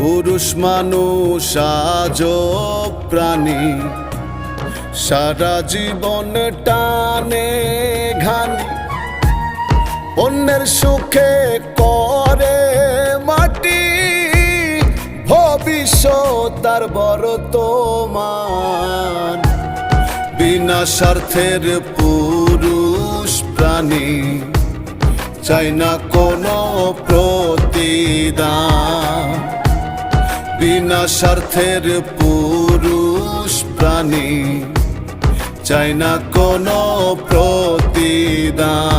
পুরুষ মানুষ আজ প্রাণী। সারা জীবন টানে ঘানি। অন্যের সুখে করে মাটি। ভবিষ্যৎ তার বর্তমান বিনা স্বার্থের পুরুষ প্রাণী। চাই না কোনো প্রতিদান। বিনা স্বার্থের পুরুষ প্রাণী চাই না কোনো প্রতিদান।